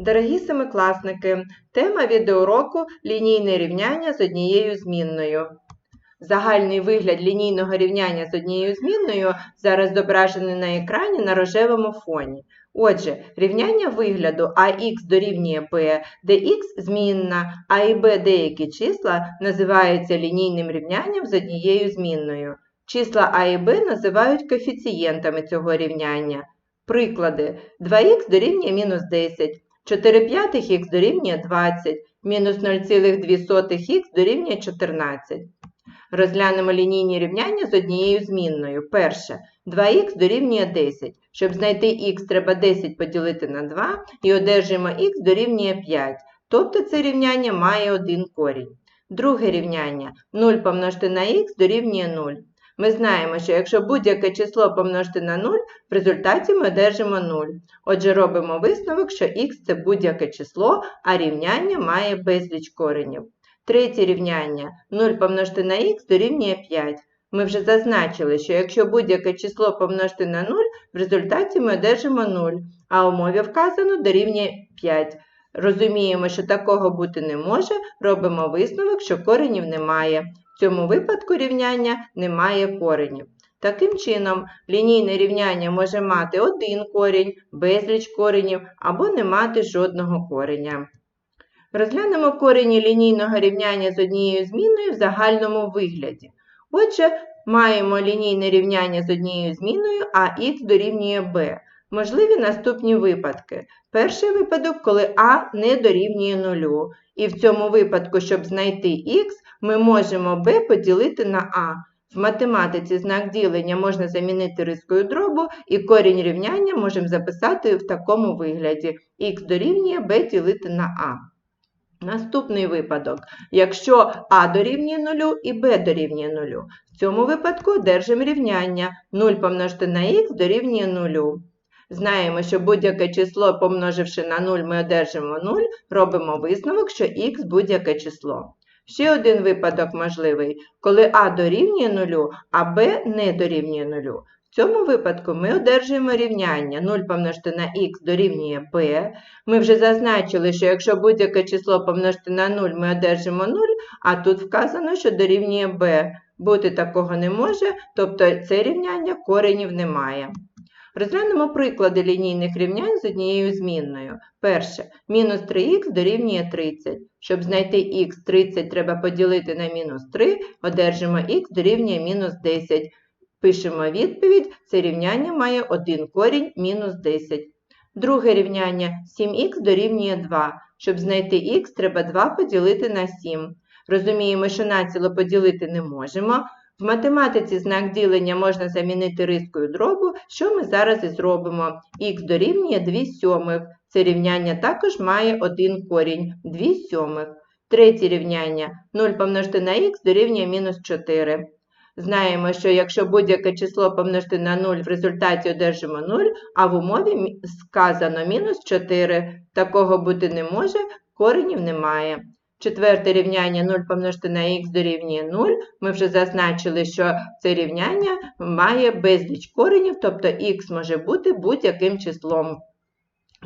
Дорогі семикласники, тема відеоуроку лінійне рівняння з однією змінною. Загальний вигляд лінійного рівняння з однією змінною зараз зображений на екрані на рожевому фоні. Отже, рівняння вигляду ax дорівнює b, де x змінна, а і b деякі числа називаються лінійним рівнянням з однією змінною. Числа а і b називають коефіцієнтами цього рівняння. Приклади 2х дорівнює мінус 10, 4 п'ятих х дорівнює 20, мінус 0,2х дорівнює 14. Розглянемо лінійні рівняння з однією змінною. Перше. 2х дорівнює 10. Щоб знайти х, треба 10 поділити на 2 і одержимо х дорівнює 5. Тобто це рівняння має один корінь. Друге рівняння 0 помножити на х дорівнює 0. Ми знаємо, що якщо будь-яке число помножити на 0, в результаті ми одержимо 0. Отже, робимо висновок, що х це будь-яке число, а рівняння має безліч коренів. Третє рівняння 0 помножити на х дорівнює 5. Ми вже зазначили, що якщо будь-яке число помножити на 0, в результаті ми одержимо 0, а у мові вказано дорівнює 5. Розуміємо, що такого бути не може, робимо висновок, що коренів немає. В цьому випадку рівняння немає коренів. Таким чином, лінійне рівняння може мати один корінь, безліч коренів або не мати жодного кореня. Розглянемо корені лінійного рівняння з однією зміною в загальному вигляді. Отже, маємо лінійне рівняння з однією зміною, а х дорівнює b. Можливі наступні випадки. Перший випадок, коли а не дорівнює нулю. І в цьому випадку, щоб знайти х, ми можемо b поділити на а. В математиці знак ділення можна замінити рискою дробу, і корінь рівняння можемо записати в такому вигляді. х дорівнює b ділити на а. Наступний випадок. Якщо а дорівнює 0 і b дорівнює 0. В цьому випадку одержимо рівняння 0 помножити на х дорівнює 0. Знаємо, що будь-яке число, помноживши на 0, ми одержимо 0, робимо висновок, що х будь-яке число. Ще один випадок можливий, коли а дорівнює 0, а b не дорівнює 0. В цьому випадку ми одержуємо рівняння 0 помножити на х дорівнює b. Ми вже зазначили, що якщо будь-яке число помножити на 0, ми одержимо 0, а тут вказано, що дорівнює b. Бути такого не може, тобто це рівняння коренів немає. Розглянемо приклади лінійних рівнянь з однією змінною. Перше. Мінус 3х дорівнює 30. Щоб знайти х 30 треба поділити на мінус 3, одержимо х дорівнює мінус 10. Пишемо відповідь, це рівняння має один корінь мінус 10. Друге рівняння 7х дорівнює 2. Щоб знайти х, треба 2 поділити на 7. Розуміємо, що націло поділити не можемо. В математиці знак ділення можна замінити рискою дробу, що ми зараз і зробимо. Х дорівнює 2 сьомих. Це рівняння також має один корінь 2 сьомих. Третє рівняння 0 помножити на х дорівнює мінус 4. Знаємо, що якщо будь-яке число помножити на 0, в результаті одержимо 0, а в умові сказано мінус 4. Такого бути не може, коренів немає. Четверте рівняння 0 помножити на х дорівнює 0. Ми вже зазначили, що це рівняння має безліч коренів, тобто х може бути будь-яким числом.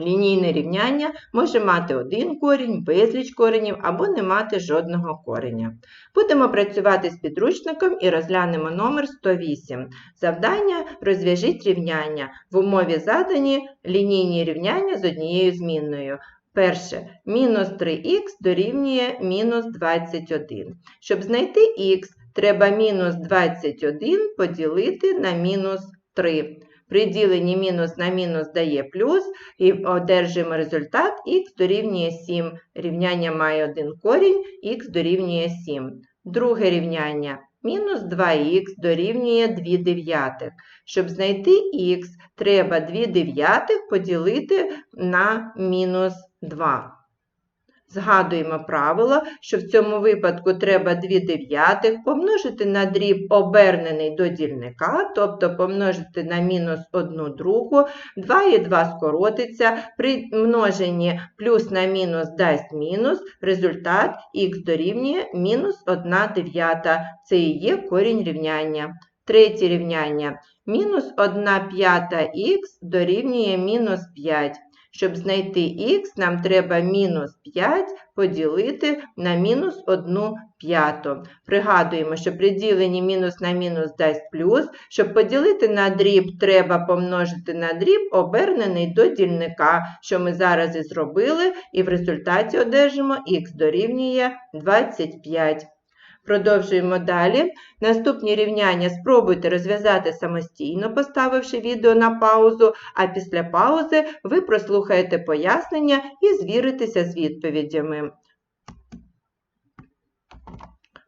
Лінійне рівняння може мати один корінь, безліч коренів або не мати жодного кореня. Будемо працювати з підручником і розглянемо номер 108. Завдання розв'яжіть рівняння. В умові задані лінійні рівняння з однією змінною. Перше, мінус 3х дорівнює мінус 21. Щоб знайти х, треба мінус 21 поділити на мінус 3. При діленні мінус на мінус дає плюс, і одержуємо результат х дорівнює 7. Рівняння має один корінь, х дорівнює 7. Друге рівняння. Мінус 2х дорівнює 2 дев'ятих. Щоб знайти х, треба 2 дев'ятих поділити на мінус 2. Згадуємо правило, що в цьому випадку треба 2 дев'ятих помножити на дріб обернений до дільника, тобто помножити на мінус 1 другу, 2 і 2 скоротиться, при множенні плюс на мінус дасть мінус, результат х дорівнює мінус 1 дев'ята. Це і є корінь рівняння. Третє рівняння. Мінус 1 п'ята х дорівнює мінус 5. Щоб знайти х, нам треба мінус 5 поділити на мінус 1 п'яту. Пригадуємо, що при діленні мінус на мінус дасть плюс. Щоб поділити на дріб, треба помножити на дріб, обернений до дільника, що ми зараз і зробили, і в результаті одержимо х дорівнює 25. Продовжуємо далі. Наступні рівняння спробуйте розв'язати самостійно, поставивши відео на паузу, а після паузи ви прослухаєте пояснення і звіритеся з відповідями.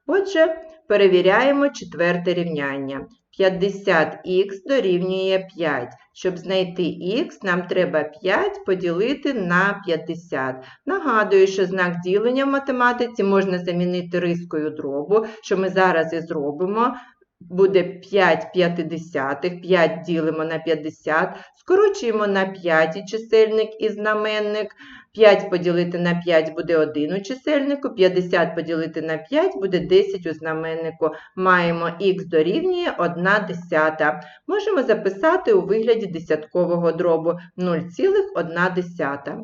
Отже, перевіряємо четверте рівняння. 50х дорівнює 5. Щоб знайти х, нам треба 5 поділити на 50. Нагадую, що знак ділення в математиці можна замінити рискою дробу, що ми зараз і зробимо. Буде 5 п'ятидесятих, 5 ділимо на 50, скорочуємо на 5 чисельник і знаменник. 5 поділити на 5 буде 1 у чисельнику, 50 поділити на 5 буде 10 у знаменнику. Маємо х дорівнює 1 десята. Можемо записати у вигляді десяткового дробу 0,1.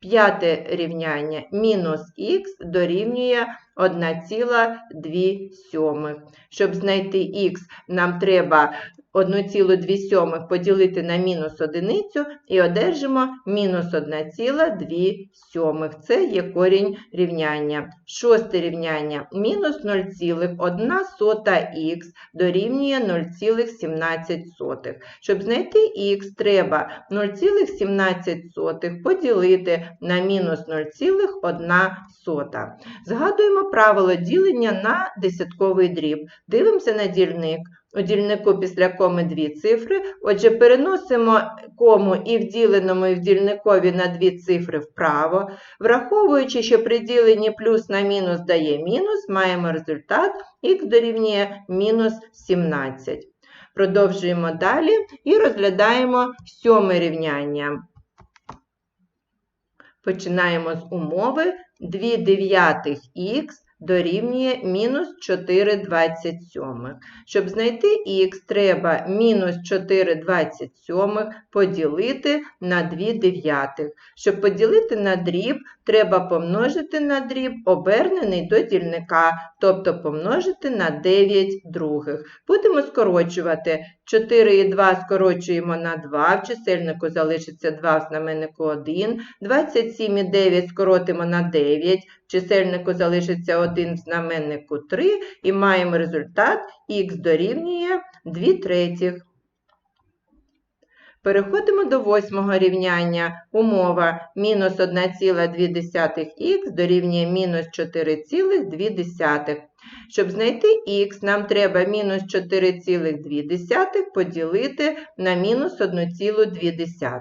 П'яте рівняння мінус х дорівнює 1,2. Щоб знайти х, нам треба 1,2 поділити на мінус одиницю і одержимо мінус 1,2. Це є корінь рівняння. Шосте рівняння мінус 0,1х дорівнює 0,17. Щоб знайти х, треба 0,17 поділити на мінус 0,1. Згадуємо правило ділення на десятковий дріб. Дивимося на дільник. У дільнику після коми дві цифри. Отже, переносимо кому і в діленому, і в дільникові на дві цифри вправо. Враховуючи, що при діленні плюс на мінус дає мінус, маємо результат х дорівнює мінус 17. Продовжуємо далі і розглядаємо сьоме рівняння. Починаємо з умови 2 дев'ятих х дорівнює мінус 4,27. Щоб знайти х, треба мінус 4,27 поділити на 2 дев'ятих. Щоб поділити на дріб, треба помножити на дріб, обернений до дільника, тобто помножити на 9 других. Будемо скорочувати 4,2 скорочуємо на 2, в чисельнику залишиться 2, в знаменнику 1, 27,9 скоротимо на 9, в чисельнику залишиться 1, в знаменнику 3, і маємо результат х дорівнює 2 третіх. Переходимо до восьмого рівняння. Умова мінус 1,2х дорівнює мінус 4,2. Щоб знайти х, нам треба мінус 4,2 поділити на мінус 1,2.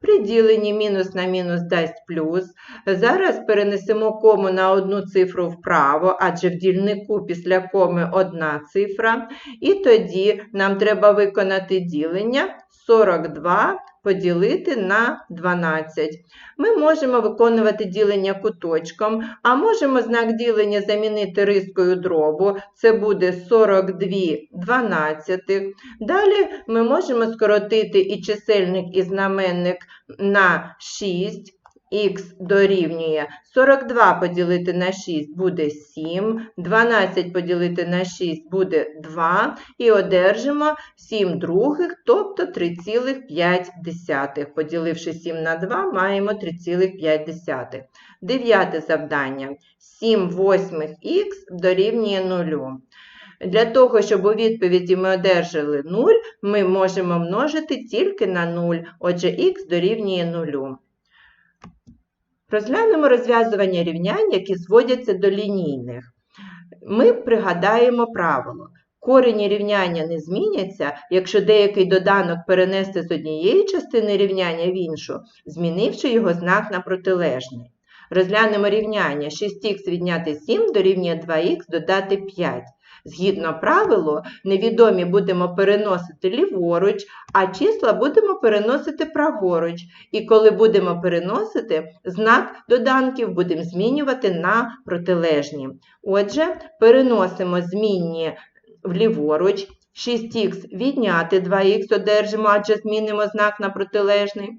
При діленні мінус на мінус дасть плюс. Зараз перенесемо кому на одну цифру вправо, адже в дільнику після коми одна цифра. І тоді нам треба виконати ділення 42 поділити на 12. Ми можемо виконувати ділення куточком, а можемо знак ділення замінити рискою дробу. Це буде 42 дванадцятих. Далі ми можемо скоротити і чисельник, і знаменник на 6 х дорівнює 42 поділити на 6 буде 7, 12 поділити на 6 буде 2, і одержимо 7 других, тобто 3,5. Поділивши 7 на 2, маємо 3,5. Дев'яте завдання. 7 восьмих х дорівнює 0. Для того, щоб у відповіді ми одержали 0, ми можемо множити тільки на 0, отже, х дорівнює 0. Розглянемо розв'язування рівнянь, які зводяться до лінійних. Ми пригадаємо правило. Корені рівняння не зміняться, якщо деякий доданок перенести з однієї частини рівняння в іншу, змінивши його знак на протилежний. Розглянемо рівняння 6х відняти 7 дорівнює 2х додати 5. Згідно правилу, невідомі будемо переносити ліворуч, а числа будемо переносити праворуч. І коли будемо переносити, знак доданків будемо змінювати на протилежні. Отже, переносимо змінні вліворуч. 6х відняти 2х одержимо, адже змінимо знак на протилежний.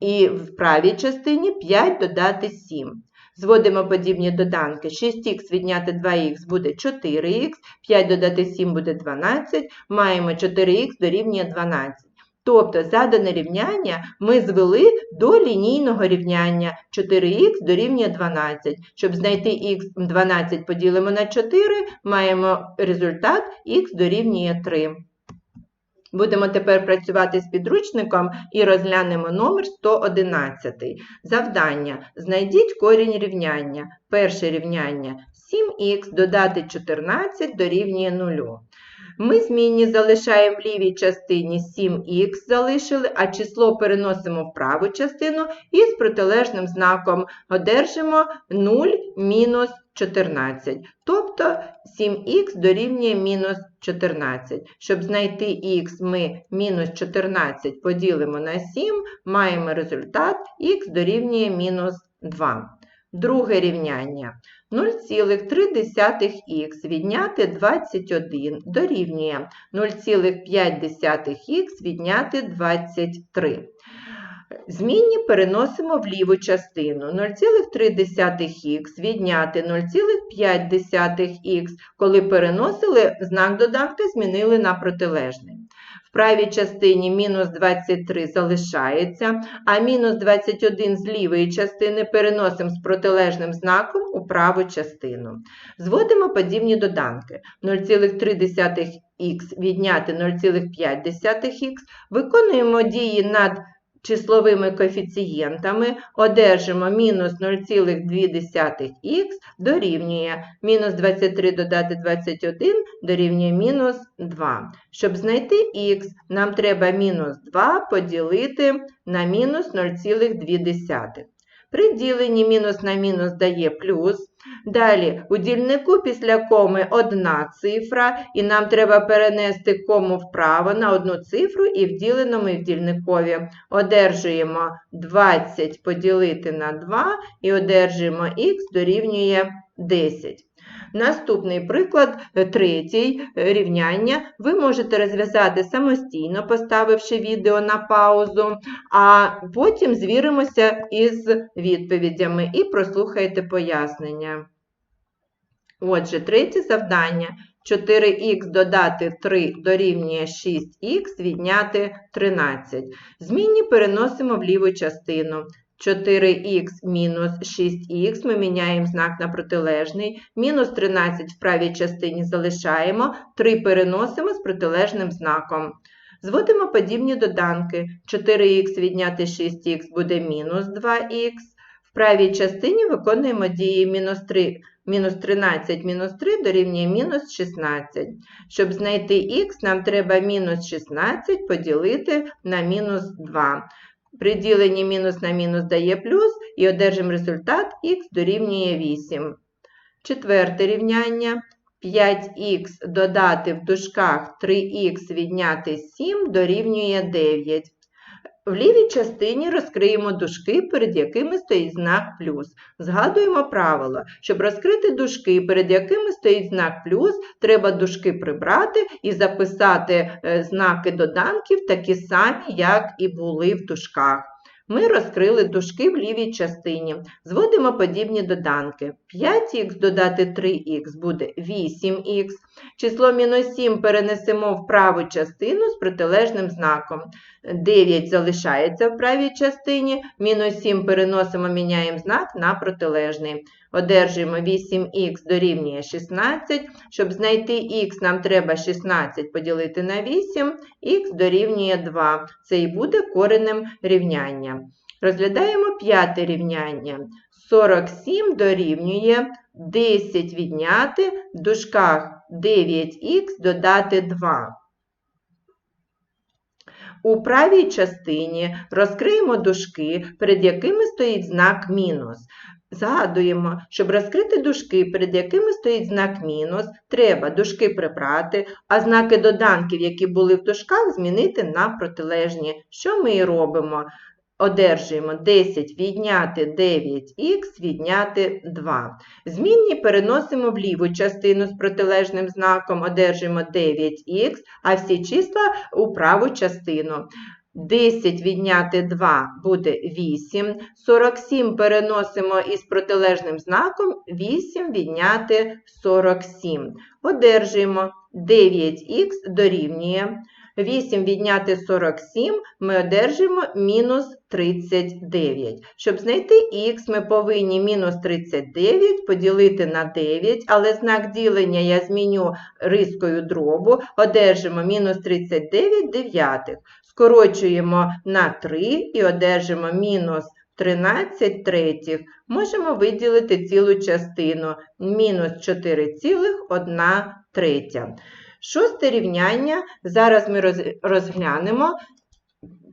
І в правій частині 5 додати 7. Зводимо подібні доданки. 6х відняти 2х буде 4х, 5 додати 7 буде 12, маємо 4х дорівнює 12. Тобто задане рівняння ми звели до лінійного рівняння 4х дорівнює 12. Щоб знайти х 12 поділимо на 4, маємо результат х дорівнює 3. Будемо тепер працювати з підручником і розглянемо номер 111. Завдання. Знайдіть корінь рівняння. Перше рівняння 7х додати 14 дорівнює 0. Ми змінні залишаємо в лівій частині 7х залишили, а число переносимо в праву частину і з протилежним знаком одержимо 0 мінус 14. Тобто 7х дорівнює мінус 14. Щоб знайти х, ми мінус 14 поділимо на 7, маємо результат х дорівнює мінус 2. Друге рівняння. 0,3х відняти 21 дорівнює 0,5х відняти 23. Змінні переносимо в ліву частину. 0,3х відняти 0,5х, коли переносили знак додатка, змінили на протилежний. В правій частині мінус 23 залишається, а мінус 21 з лівої частини переносимо з протилежним знаком у праву частину. Зводимо подібні доданки. 0,3х відняти 0,5х, виконуємо дії над числовими коефіцієнтами одержимо мінус 0,2х дорівнює мінус 23 додати 21 дорівнює мінус 2. Щоб знайти х, нам треба мінус 2 поділити на мінус 0,2. При діленні мінус на мінус дає плюс. Далі у дільнику після коми одна цифра, і нам треба перенести кому вправо на одну цифру, і в діленому і в дільникові одержуємо 20 поділити на 2 і одержуємо х дорівнює 10. Наступний приклад, е, третій е, рівняння, ви можете розв'язати самостійно, поставивши відео на паузу, а потім звіримося із відповідями і прослухайте пояснення. Отже, третє завдання. 4х додати 3 дорівнює 6х відняти 13. Змінні переносимо в ліву частину. 4х мінус 6х, ми міняємо знак на протилежний, мінус 13 в правій частині залишаємо, 3 переносимо з протилежним знаком. Зводимо подібні доданки. 4х відняти 6х буде мінус 2х. В правій частині виконуємо дії мінус 3. Мінус 13 мінус 3 дорівнює мінус 16. Щоб знайти х, нам треба мінус 16 поділити на мінус 2. При діленні мінус на мінус дає плюс і одержимо результат х дорівнює 8. Четверте рівняння. 5х додати в дужках 3х відняти 7 дорівнює 9. В лівій частині розкриємо дужки, перед якими стоїть знак плюс. Згадуємо правило, щоб розкрити дужки, перед якими стоїть знак плюс, треба дужки прибрати і записати е, знаки доданків такі самі, як і були в дужках. Ми розкрили дужки в лівій частині. Зводимо подібні доданки. 5х додати 3х буде 8х. Число мінус 7 перенесемо в праву частину з протилежним знаком. 9 залишається в правій частині, мінус 7 переносимо, міняємо знак на протилежний. Одержуємо 8х дорівнює 16. Щоб знайти х, нам треба 16 поділити на 8, х дорівнює 2. Це і буде коренем рівняння. Розглядаємо п'яте рівняння. 47 дорівнює 10 відняти в дужках 9х додати 2. У правій частині розкриємо дужки, перед якими стоїть знак мінус. Згадуємо, щоб розкрити дужки, перед якими стоїть знак мінус, треба дужки прибрати, а знаки доданків, які були в дужках, змінити на протилежні. Що ми і робимо? Одержуємо 10 відняти 9х відняти 2. Змінні переносимо в ліву частину з протилежним знаком, одержуємо 9х, а всі числа у праву частину. 10 відняти 2 буде 8. 47 переносимо із протилежним знаком 8 відняти 47. Одержуємо 9х дорівнює. 8 відняти 47 ми одержимо мінус 39. Щоб знайти х, ми повинні мінус 39 поділити на 9, але знак ділення я зміню рискою дробу, одержимо мінус 39 дев'ятих. Скорочуємо на 3 і одержимо мінус 13 третіх. Можемо виділити цілу частину мінус 4,1 третя. Шосте рівняння. Зараз ми розглянемо.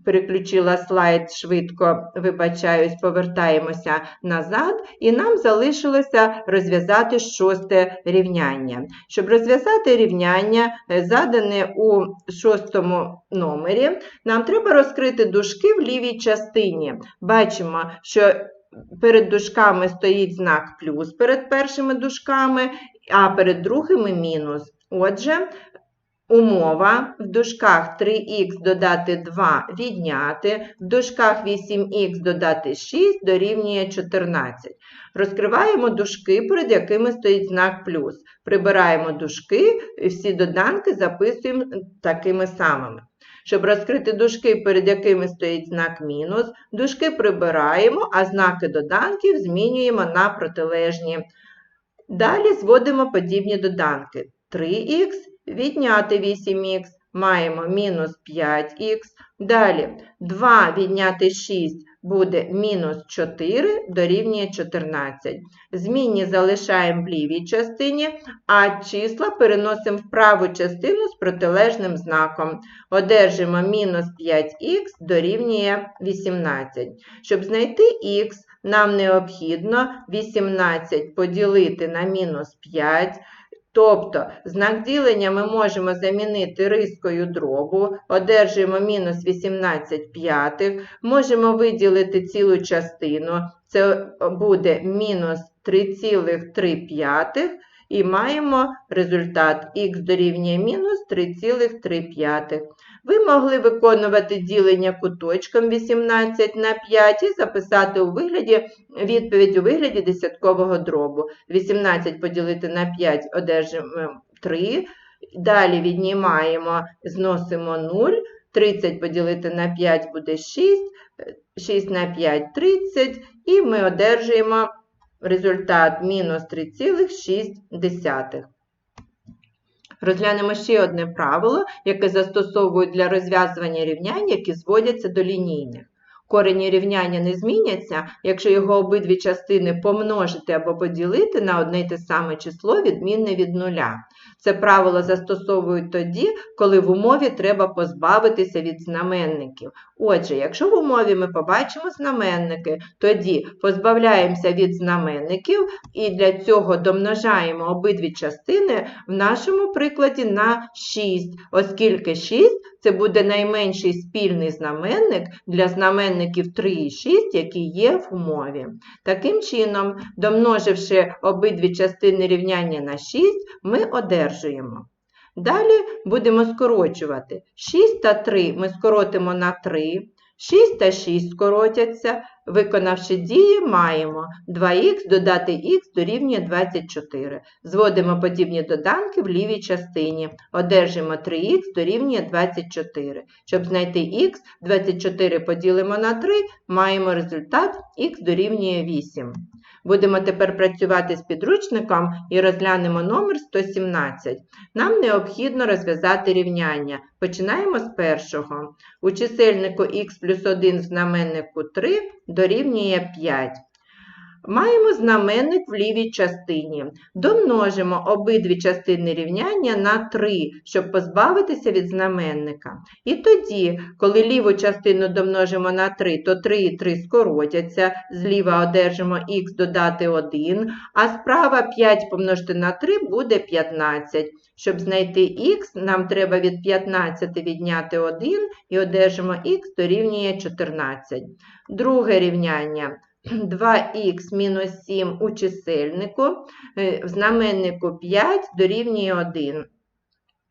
Переключила слайд швидко, вибачаюсь, повертаємося назад, і нам залишилося розв'язати шосте рівняння. Щоб розв'язати рівняння, е, задане у шостому номері, нам треба розкрити дужки в лівій частині. Бачимо, що перед дужками стоїть знак плюс перед першими дужками, а перед другими мінус. Отже, умова в дужках 3х додати 2 відняти, в дужках 8х додати 6 дорівнює 14. Розкриваємо дужки, перед якими стоїть знак плюс. Прибираємо дужки, всі доданки записуємо такими самими. Щоб розкрити дужки, перед якими стоїть знак мінус, дужки прибираємо, а знаки доданків змінюємо на протилежні. Далі зводимо подібні доданки. 3х відняти 8х, маємо мінус 5х. Далі 2 відняти 6 буде мінус 4 дорівнює 14. Змінні залишаємо в лівій частині, а числа переносимо в праву частину з протилежним знаком. Одержимо мінус 5х дорівнює 18. Щоб знайти х, нам необхідно 18 поділити на мінус 5. Тобто знак ділення ми можемо замінити рискою дробу, одержуємо мінус 18 п'ятих, можемо виділити цілу частину, це буде мінус 3,3 п'ятих, і маємо результат х дорівнює мінус 3,3 п'ятих. Ви могли виконувати ділення куточком 18 на 5 і записати у вигляді відповідь у вигляді десяткового дробу. 18 поділити на 5 одержимо 3. Далі віднімаємо, зносимо 0. 30 поділити на 5 буде 6. 6 на 5 – 30. І ми одержуємо результат мінус 3,6. Розглянемо ще одне правило, яке застосовують для розв'язування рівнянь, які зводяться до лінійних. Корені рівняння не зміняться, якщо його обидві частини помножити або поділити на одне й те саме число, відмінне від нуля. Це правило застосовують тоді, коли в умові треба позбавитися від знаменників. Отже, якщо в умові ми побачимо знаменники, тоді позбавляємося від знаменників і для цього домножаємо обидві частини в нашому прикладі на 6, оскільки 6 це буде найменший спільний знаменник для знаменників 3 і 6, які є в умові. Таким чином, домноживши обидві частини рівняння на 6, ми одержуємо. Далі будемо скорочувати. 6 та 3 ми скоротимо на 3, 6 та 6 скоротяться. Виконавши дії, маємо 2х додати х дорівнює 24. Зводимо подібні доданки в лівій частині. Одержимо 3х дорівнює 24. Щоб знайти х, 24 поділимо на 3, маємо результат х дорівнює 8. Будемо тепер працювати з підручником і розглянемо номер 117. Нам необхідно розв'язати рівняння. Починаємо з першого. У чисельнику х плюс 1 в знаменнику 3 дорівнює 5. Маємо знаменник в лівій частині. Домножимо обидві частини рівняння на 3, щоб позбавитися від знаменника. І тоді, коли ліву частину домножимо на 3, то 3 і 3 скоротяться, зліва одержимо х додати 1, а справа 5 помножити на 3 буде 15. Щоб знайти х, нам треба від 15 відняти 1 і одержимо х дорівнює 14. Друге рівняння. 2х мінус 7 у чисельнику, е, в знаменнику 5 дорівнює 1.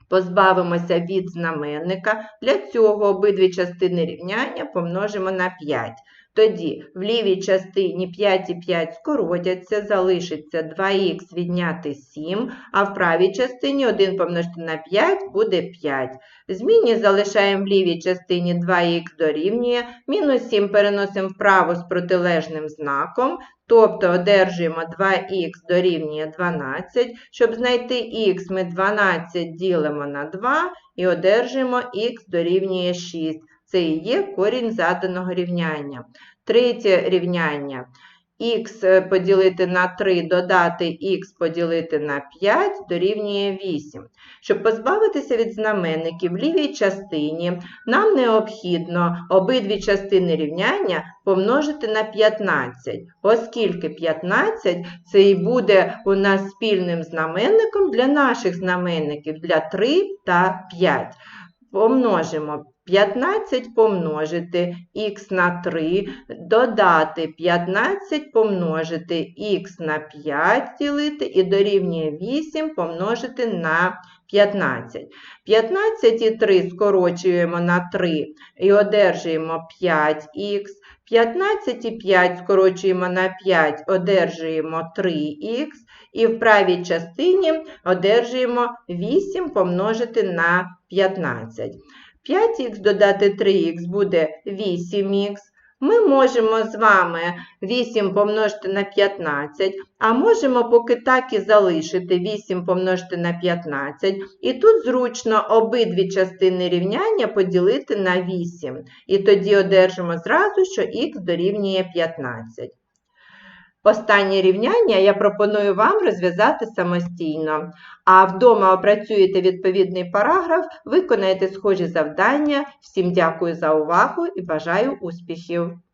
Позбавимося від знаменника. Для цього обидві частини рівняння помножимо на 5. Тоді в лівій частині 5 і 5 скоротяться, залишиться 2х відняти 7, а в правій частині 1 помножити на 5 буде 5. В зміні залишаємо в лівій частині 2х дорівнює, мінус 7 переносимо вправо з протилежним знаком, тобто одержуємо 2х дорівнює 12. Щоб знайти х, ми 12 ділимо на 2 і одержуємо х дорівнює 6. Це і є корінь заданого рівняння. Третє рівняння. Х поділити на 3, додати х поділити на 5 дорівнює 8. Щоб позбавитися від знаменників в лівій частині, нам необхідно обидві частини рівняння помножити на 15, оскільки 15 це і буде у нас спільним знаменником для наших знаменників для 3 та 5. Помножимо 15 помножити х на 3, додати 15 помножити х на 5 ділити і дорівнює 8 помножити на 15. 15 і 3 скорочуємо на 3 і одержуємо 5х. 15 і 5 скорочуємо на 5, одержуємо 3х. І в правій частині одержуємо 8 помножити на 15. 5х додати 3х буде 8х. Ми можемо з вами 8 помножити на 15, а можемо поки так і залишити 8 помножити на 15. І тут зручно обидві частини рівняння поділити на 8. І тоді одержимо зразу, що х дорівнює 15. Останнє рівняння я пропоную вам розв'язати самостійно. А вдома опрацюєте відповідний параграф, виконаєте схожі завдання. Всім дякую за увагу і бажаю успіхів!